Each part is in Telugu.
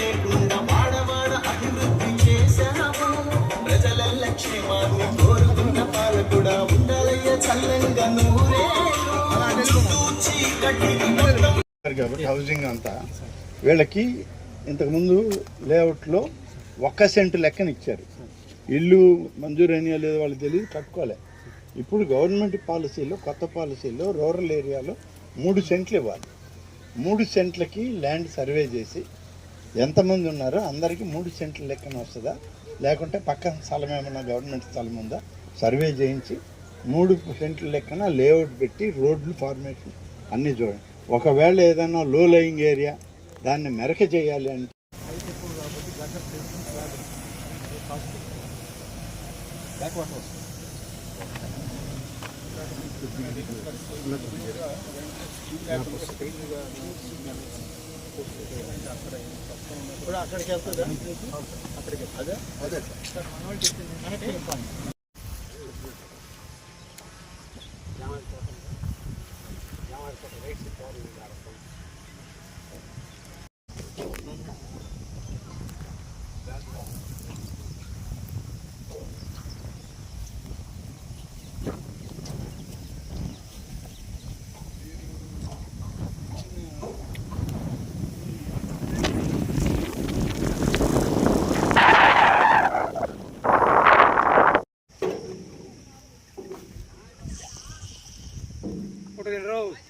లేకుండా వాడవాడ అభివృద్ధి చేశాము. ప్రజల లక్ష్యమాన్ని కోరుకున్న ఉండాలయ్య చల్లంగా కాబట్టి హౌసింగ్ అంతా. వీళ్ళకి ఇంతకుముందు లేఅవుట్లో ఒక్క సెంటు లెక్కన ఇచ్చారు. ఇల్లు మంజూరైనా లేదో వాళ్ళకి తెలియదు కట్టుకోలే. ఇప్పుడు గవర్నమెంట్ పాలసీలో కొత్త పాలసీలో రూరల్ ఏరియాలో మూడు సెంట్లు ఇవ్వాలి. మూడు సెంట్లకి ల్యాండ్ సర్వే చేసి ఎంతమంది ఉన్నారో అందరికీ మూడు సెంట్ల లెక్కన వస్తుందా? లేకుంటే పక్కన స్థలం ఏమన్నా గవర్నమెంట్ స్థలం ఉందా? సర్వే చేయించి మూడు సెంట్ల లెక్కన లేఅవుట్ పెట్టి రోడ్లు ఫార్మేషన్ అన్నీ చూడండి. ఒకవేళ ఏదైనా లో లయింగ్ ఏరియా దాన్ని మెరక చేయాలి అంటే ఇప్పుడు అక్కడికి వెళ్తుందా అక్కడికి అదే అదే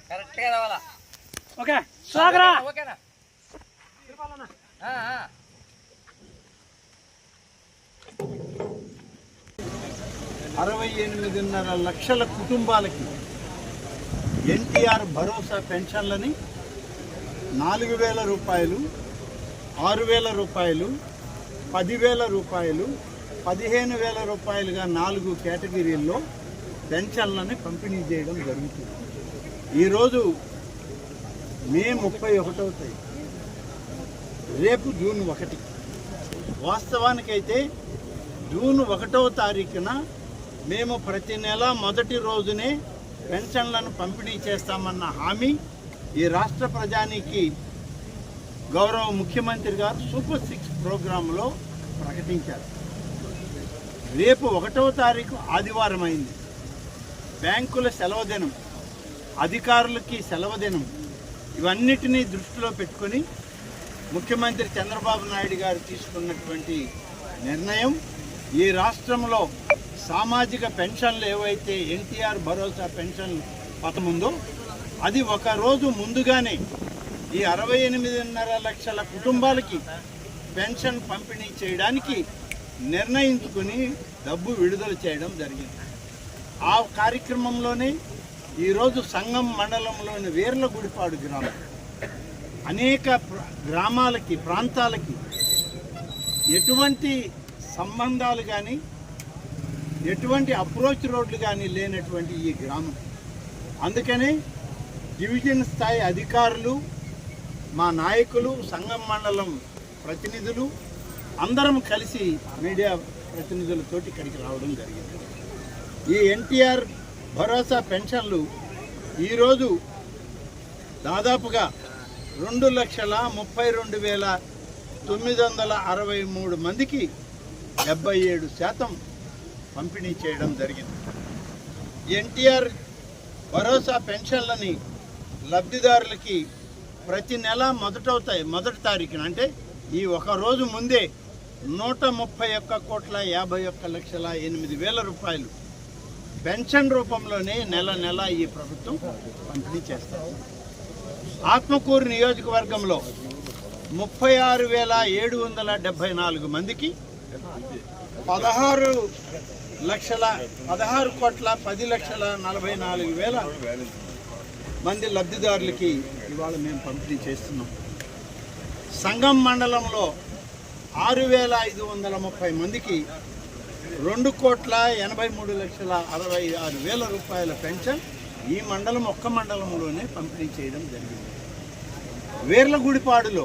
కరెక్ట్గా రావాలా? ఓకే సాగరా. ఓకేనా? ఆ, ఆ. అరవై ఎనిమిదిన్నర లక్షల కుటుంబాలకి ఎన్టీఆర్ భరోసా పెన్షన్లని నాలుగు వేల రూపాయలు ఆరు వేల రూపాయలు పదివేల రూపాయలు పదిహేను వేల రూపాయలుగా నాలుగు కేటగిరీల్లో పెన్షన్లని పంపిణీ చేయడం జరుగుతుంది. ఈరోజు మే ముప్పై ఒకటవుతాయి రేపు జూన్ ఒకటి. వాస్తవానికైతే జూన్ ఒకటవ తారీఖున మేము ప్రతి నెల మొదటి రోజునే పెన్షన్లను పంపిణీ చేస్తామన్న హామీ ఈ రాష్ట్ర ప్రజానికి గౌరవ ముఖ్యమంత్రి గారు సూపర్ సిక్స్ ప్రోగ్రాంలో ప్రకటించారు. రేపు ఒకటవ తారీఖు ఆదివారం అయింది. బ్యాంకుల సెలవు దినం. అధికారులకి సెలవు దినం ఇవన్నిటినీ దృష్టిలో పెట్టుకొని ముఖ్యమంత్రి చంద్రబాబు నాయుడు గారు తీసుకున్నటువంటి నిర్ణయం ఈ రాష్ట్రంలో సామాజిక పెన్షన్లు ఏవైతే ఎన్టీఆర్ భరోసా పెన్షన్ పథకం ఉందో అది ఒక రోజు ముందుగానే ఈ అరవై ఎనిమిదిన్నర లక్షల కుటుంబాలకి పెన్షన్ పంపిణీ చేయడానికి నిర్ణయించుకుని డబ్బు విడుదల చేయడం జరిగింది. ఆ కార్యక్రమంలోనే ఈరోజు సంగం మండలంలోని వీర్లగుడిపాడు గ్రామం. అనేక గ్రామాలకి ప్రాంతాలకి ఎటువంటి సంబంధాలు కానీ ఎటువంటి అప్రోచ్ రోడ్లు కానీ లేనటువంటి ఈ గ్రామం. అందుకనే డివిజన్ స్థాయి అధికారులు మా నాయకులు సంఘం మండలం ప్రతినిధులు అందరం కలిసి మీడియా ప్రతినిధులతోటి ఇక్కడికి రావడం జరిగింది. ఈ ఎన్టీఆర్ భరోసా పెన్షన్లు ఈరోజు దాదాపుగా రెండు లక్షల ముప్పై రెండు వేల తొమ్మిది వందల అరవై మూడు మందికి డెబ్బై ఏడు శాతం పంపిణీ చేయడం జరిగింది. ఎన్టీఆర్ భరోసా పెన్షన్లని లబ్ధిదారులకి ప్రతి నెల మొదటవుతాయి మొదటి తారీఖున. అంటే ఈ ఒక రోజు ముందే నూట ముప్పై ఒక్క కోట్ల యాభై ఒక్క లక్షల ఎనిమిది వేల రూపాయలు పెన్షన్ రూపంలోనే నెల నెల ఈ ప్రభుత్వం పంపిణీ చేస్తారు. ఆత్మకూరు నియోజకవర్గంలో ముప్పై ఆరు వేల ఏడు వందల డెబ్బై నాలుగు మందికి పదహారు లక్షల పదహారు కోట్ల పది లక్షల నలభై నాలుగు వేల మంది లబ్ధిదారులకి ఇవాళ మేము పంపిణీ చేస్తున్నాం. సంగం మండలంలో ఆరు వేల ఐదు వందల ముప్పై మందికి రెండు కోట్ల ఎనభై మూడు లక్షల అరవై ఆరు వేల రూపాయల పెన్షన్ ఈ మండలం ఒక్క మండలంలోనే పంపిణీ చేయడం జరిగింది. వీర్లగుడిపాడులో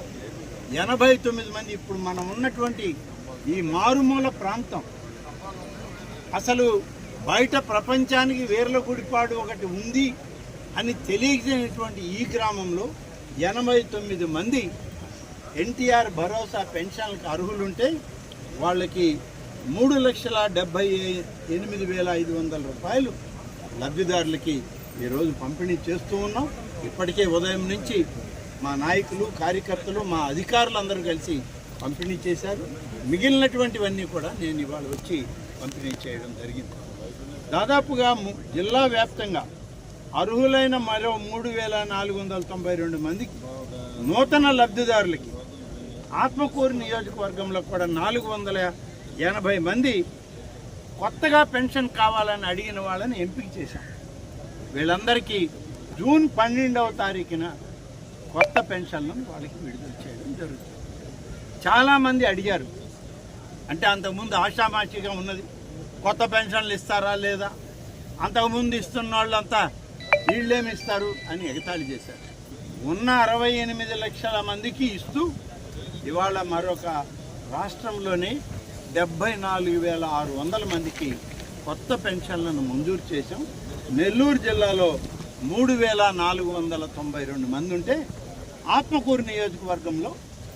ఎనభై తొమ్మిది మంది ఇప్పుడు మనం ఉన్నటువంటి ఈ మారుమూల ప్రాంతం. అసలు బయట ప్రపంచానికి వీర్లగుడిపాడు ఒకటి ఉంది అని తెలియజేసినటువంటి ఈ గ్రామంలో ఎనభై తొమ్మిది మంది ఎన్టీఆర్ భరోసా పెన్షన్లకు అర్హులుంటే వాళ్ళకి మూడు లక్షల డెబ్బై ఎనిమిది వేల ఐదు వందల రూపాయలు లబ్ధిదారులకి ఈరోజు పంపిణీ చేస్తూ ఉన్నాం. ఇప్పటికే ఉదయం నుంచి మా నాయకులు కార్యకర్తలు మా అధికారులు అందరూ కలిసి పంపిణీ చేశారు. మిగిలినటువంటివన్నీ కూడా నేను ఇవాళ వచ్చి పంపిణీ చేయడం జరిగింది. దాదాపుగా ము- జిల్లా వ్యాప్తంగా అర్హులైన మరో మూడు వేల నాలుగు వందల తొంభై రెండు మందికి నూతన లబ్ధిదారులకి ఆత్మకూరు నియోజకవర్గంలో కూడా నాలుగు వందల ఎనభై మంది కొత్తగా పెన్షన్ కావాలని అడిగిన వాళ్ళని ఎంపిక చేశాం. వీళ్ళందరికీ జూన్ పన్నెండవ తారీఖున కొత్త పెన్షన్లను వాళ్ళకి విడుదల చేయడం జరుగుతుంది. చాలామంది అడిగారు అంటే అంతకుముందు ఆషామాషిగా ఉన్నది కొత్త పెన్షన్లు ఇస్తారా లేదా? అంతకుముందు ఇస్తున్న వాళ్ళంతా వీళ్ళేమి ఇస్తారు అని ఎగతాళి చేశారు. ఉన్న అరవై ఎనిమిది లక్షల మందికి ఇస్తూ ఇవాళ మరొక రాష్ట్రంలోనే డెబ్బై నాలుగు వేల ఆరు వందల మందికి కొత్త పెన్షన్లను మంజూరు చేశాం. నెల్లూరు జిల్లాలో మూడు వేల నాలుగు వందల తొంభై రెండు మంది ఉంటే ఆత్మకూరు నియోజకవర్గంలో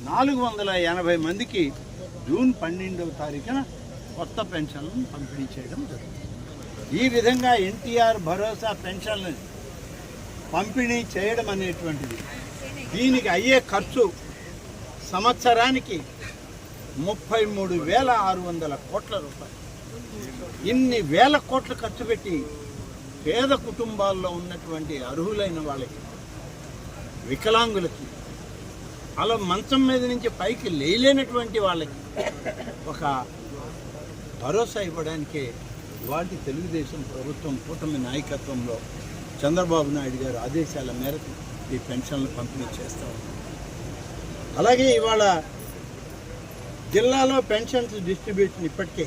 నాలుగు వందల ఎనభై మందికి జూన్ పన్నెండవ తారీఖున కొత్త పెన్షన్లను పంపిణీ చేయడం జరుగుతుంది ఈ విధంగా ఎన్టీఆర్ భరోసా పెన్షన్లను పంపిణీ చేయడం అనేటువంటిది దీనికి అయ్యే ఖర్చు సంవత్సరానికి ముప్పై మూడు వేల ఆరు వందల కోట్ల రూపాయలు. ఇన్ని వేల కోట్లు ఖర్చు పెట్టి పేద కుటుంబాల్లో ఉన్నటువంటి అర్హులైన వాళ్ళకి వికలాంగులకి అలా మంచం మీద నుంచి పైకి లేయలేనటువంటి వాళ్ళకి ఒక భరోసా ఇవ్వడానికే వాటి తెలుగుదేశం ప్రభుత్వం కూటమి నాయకత్వంలో చంద్రబాబు నాయుడు గారు ఆదేశాల మేరకు ఈ పెన్షన్లు పంపిణీ చేస్తూ ఉన్నారు. అలాగే ఇవాళ జిల్లాలో పెన్షన్స్ డిస్ట్రిబ్యూషన్ ఇప్పటికే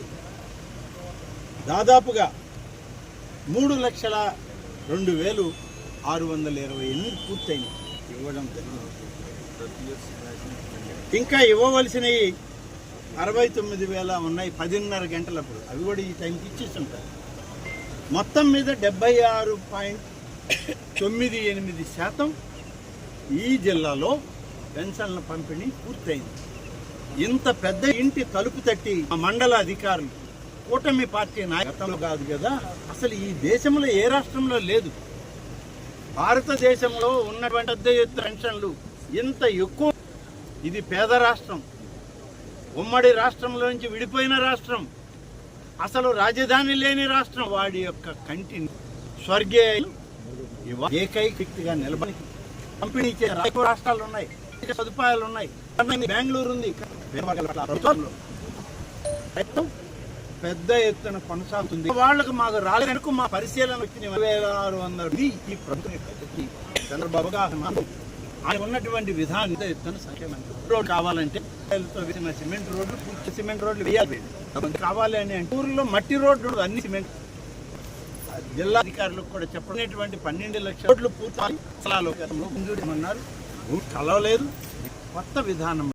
దాదాపుగా మూడు లక్షల రెండు వేలు ఆరు వందల ఇరవై ఎనిమిది పూర్తయింది. ఇవ్వడం జరిగింది. ఇంకా ఇవ్వవలసినవి అరవై తొమ్మిది వేల ఉన్నాయి పదిన్నర గంటలప్పుడు. అవి కూడా ఈ టైంకి ఇచ్చేస్తుంటారు. మొత్తం మీద డెబ్బై ఆరు పాయింట్ తొమ్మిది ఎనిమిది శాతం ఈ జిల్లాలో పెన్షన్ల పంపిణీ పూర్తయింది. ఇంత పెద్ద ఇంటి తలుపు తట్టి ఆ మండల అధికారులు కూటమి పార్టీ నాయకత్వం కాదు కదా? అసలు ఈ దేశంలో ఏ రాష్ట్రంలో లేదు. భారతదేశంలో ఉన్నటువంటి పెద్ద ఎత్తు పెన్షన్లు ఇంత ఎక్కువ. ఇది పేద రాష్ట్రం. ఉమ్మడి రాష్ట్రంలోంచి విడిపోయిన రాష్ట్రం. అసలు రాజధాని లేని రాష్ట్రం. వాడి యొక్క కంటిని స్వర్గీయ ఏకైక వ్యక్తిగా నిలబడి పంపిణీ చేసే రాష్ట్రాలు ఉన్నాయి. సదుపాయాలు ఉన్నాయి. బెంగళూరు ఉంది. పెద్ద ఎత్తున కొనసాగుతుంది. వాళ్ళకు మాకు రాలేదనుకు మా పరిశీలన వచ్చింది వేల ఆరు వందల ఈ ప్రభుత్వం చంద్రబాబు గారు ఆయన ఉన్నటువంటి విధానం పెద్ద ఎత్తున సంక్షేమం రోడ్ కావాలంటే సిమెంట్ రోడ్లు పూర్తి సిమెంట్ రోడ్లు వేయాలి. కావాలి అని అంటే ఊర్లో మట్టి రోడ్లు అన్ని సిమెంట్. జిల్లా అధికారులకు కూడా చెప్పనేటువంటి పన్నెండు లక్షల రోడ్లు పూర్తి స్థలాలు మంజూరు కలవలేదు కొత్త విధానం.